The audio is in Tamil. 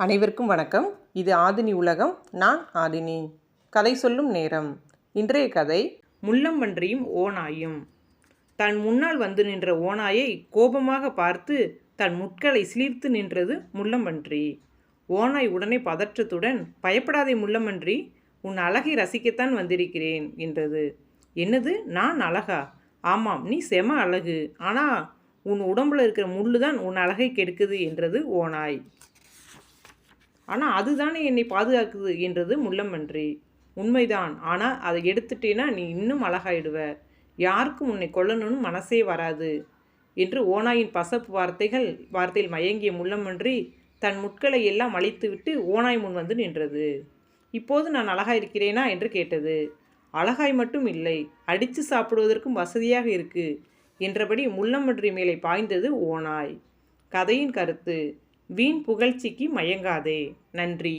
அனைவருக்கும் வணக்கம். இது ஆதினி உலகம் நான் ஆதினி. கதை சொல்லும் நேரம். இன்றைய கதை முள்ளம்பன்றியும் ஓநாயும். தன் முன்னால் வந்து நின்ற ஓநாயை கோபமாக பார்த்து தன் முட்களை சிலிர்த்து நின்றது முள்ளம்பன்றி. ஓநாய் உடனே பதற்றத்துடன் பயப்படாதே முள்ளம்பன்றி உன் அழகை ரசிக்கத்தான் வந்திருக்கிறேன் என்றது. என்னது? நான் அழகா? ஆமாம் நீ செம அழகு. ஆனால் உன் உடம்புல இருக்கிற முள்ளு தான் உன் அழகை கெடுக்குது என்றது ஓநாய். ஆனால் அதுதானே என்னை பாதுகாக்குது என்றது முள்ளம்பன்றி. உண்மைதான். ஆனால் அதை எடுத்துட்டேன்னா நீ இன்னும் அழகாயிடுவ. யாருக்கும் உன்னை கொல்லணும்னு மனசே வராது என்று ஓனாயின் பசப்பு வார்த்தைகள் வார்த்தையில் மயங்கிய முள்ளமன்றி தன் முட்களை எல்லாம் அழித்துவிட்டு ஓனாய் முன் வந்து நின்றது. இப்போது நான் அழகாக இருக்கிறேனா என்று கேட்டது. அழகாய் மட்டும் இல்லை அடித்து சாப்பிடுவதற்கும் வசதியாக இருக்கு என்றபடி முள்ளமன்றி மேலே பாய்ந்தது ஓனாய் கதையின் கருத்து வீண் புகழ்ச்சிக்கு மயங்காதே. நன்றி.